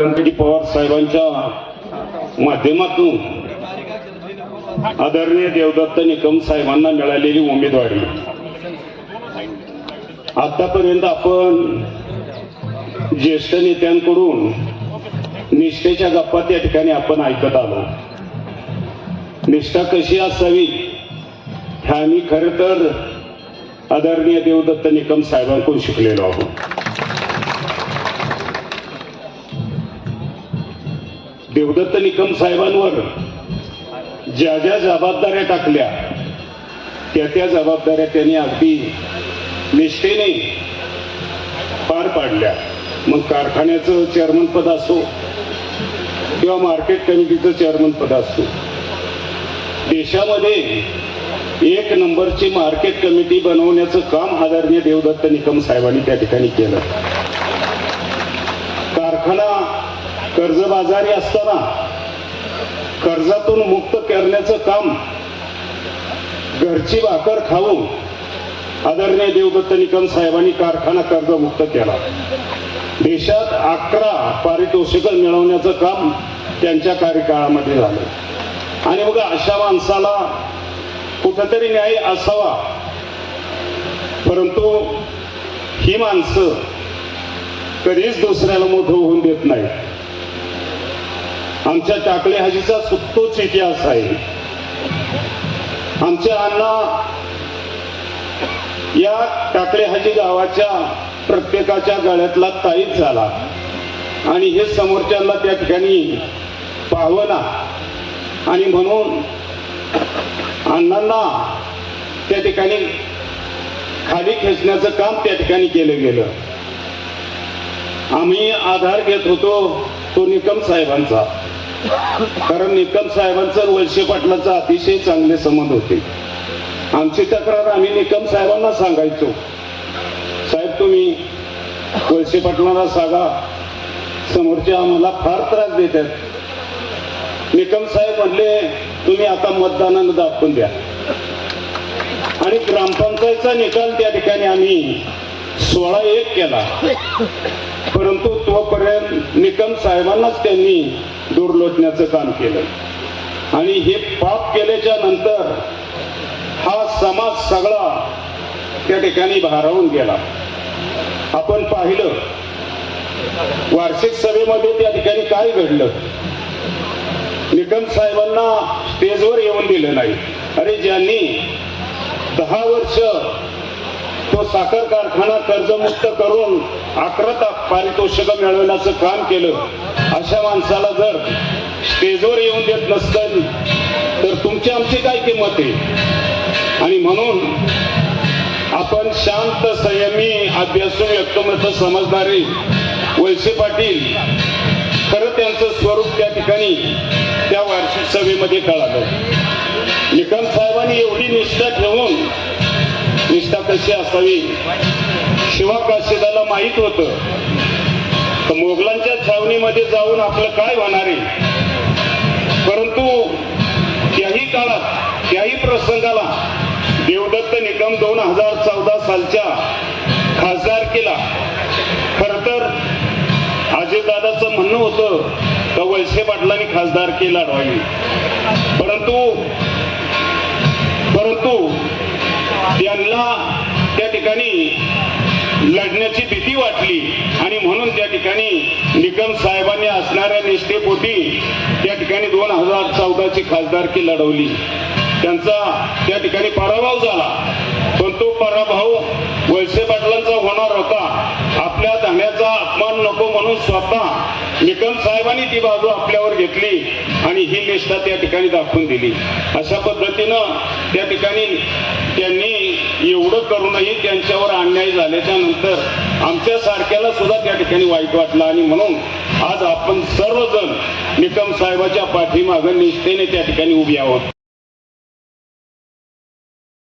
गणपती पवार साहेबांच्या माध्यमातून आदरणीय देवदत्त निकम साहेबांना मिळालेली उमेदवारी. आतापर्यंत आपण ज्येष्ठ नेत्यांकडून निष्ठेच्या गप्पा त्या ठिकाणी आपण ऐकत आलो. निष्ठा कशी असावी हे आम्ही खरं तर आदरणीय देवदत्त निकम साहेबांकडून शिकलेलो आहोत. देवदत्त निकम साहेबांवर ज्या ज्या जबाबदाऱ्या टाकल्या त्या त्या जबाबदाऱ्या त्यांनी अगदी निष्ठेने पार पाडल्या. मग कारखान्याचं चेअरमन पद असो किंवा मार्केट कमिटीचं चेअरमन पद असो देशामध्ये एक नंबरची मार्केट कमिटी बनवण्याचं काम आदरणीय देवदत्त निकम साहेबांनी त्या ठिकाणी केलं. कारखाना कर्जबाजारी असताना कर्जातून मुक्त करण्याचं काम घरची भाकर खाऊन आदरणीय देवदत्त निकम साहेबांनी कारखाना कर्जमुक्त केला. देशात अकरा पारितोषिकं मिळवण्याचं काम त्यांच्या कार्यकाळामध्ये झालं. आणि मग अशा माणसाला कुठंतरी न्याय असावा. परंतु ही माणसं कधीच दुसऱ्याला मोठं होऊन देत नाही आमच्या टाकले हाजीचा सुत्तोच इतिहास आहे. आमच्या अण्णा या टाकले हाजी गावाच्या प्रत्येकाच्या गळ्यातला ताईत झाला. आणि हे समोरच्याला त्या ठिकाणी पाहवना आणि म्हणून अण्णांना त्या ठिकाणी खाली खेचण्याचं काम त्या ठिकाणी केलं गेलं. आम्ही आधार घेत होतो तो निकम साहेबांचा. कारण निकम साहेबांचं आणि वळसे पाटलाचा अतिशय चांगले संबंध होते. आमची तक्रार आम्ही निकम साहेबांना सांगायचो. साहेब तुम्ही वळसे पाटलांना सांगा. समोरचे आम्हाला फार त्रास देतात. निकम साहेब म्हणले तुम्ही आता मतदानानं दाखवून द्या. आणि ग्रामपंचायतचा निकाल त्या ठिकाणी आम्ही सोळा एक केला. परंतु तोपर्यंत निकम साहेबांनाच त्यांनी दुर्लोचण्याचं काम केलं. आणि हे पाप केल्याच्यानंतर हा समाज सगळा त्या ठिकाणी भारावून गेला. आपण पाहिलं वार्षिक सभेमध्ये त्या ठिकाणी काय घडलं? निकम साहेबांना स्टेजवर येऊन दिलं नाही. अरे ज्यांनी दहा वर्ष तो साखर कारखाना कर्जमुक्त करून अकरा पारितोषिक मिळवण्याचं काम केलं. अशा माणसाला जर स्टेजवर येऊन देत नसतं तर तुमची आमची काय किंमत आहे? आणि म्हणून आपण शांत संयमी अभ्यासू व्यक्तिमत्व समजणारे वळसे पाटील खरं त्यांचं स्वरूप त्या ठिकाणी त्या वार्षिक सभेमध्ये कळालं. निकम साहेबांनी एवढी निष्ठा ठेवून निष्ठा कशी असावी. शिवा प्रसिदाला माहीत होतं. तर मोगलांच्या छावणीमध्ये जाऊन आपलं काय होणार आहे? परंतु त्याही काळात त्याही प्रसंगाला देवदत्त निकम दोन हजार चौदा सालच्या खासदार केला खर तर अजितदादाचं म्हणणं होतं का वळसे पाटलांनी केला लढवावी परंतु परंतु त्यांना त्या ठिकाणी लढण्याची भीती वाटली. आणि म्हणून त्या ठिकाणी निकम साहेबांनी असणाऱ्या निष्ठेपोटी त्या ठिकाणी दोन हजार चौदाची खासदारकी लढवली. त्यांचा त्या ठिकाणी पराभव झाला. पण तो पराभव वळसे पाटलांचा होणार होता. आपल्या धाण्याचा अपमान नको म्हणून स्वतः निकम साहेबांनी ती बाजू आपल्यावर घेतली आणि ही निष्ठा त्या ठिकाणी दाखवून दिली. अशा पद्धतीनं त्या ठिकाणी त्यांनी एवढं करूनही त्यांच्यावर अन्याय झाल्याच्यानंतर आमच्या सारख्याला सुद्धा त्या ठिकाणी वाईट वाटलं. आणि म्हणून आज आपण सर्वजण निकम साहेबाच्या पाठीमागं निष्ठेने त्या ठिकाणी उभी आहोत.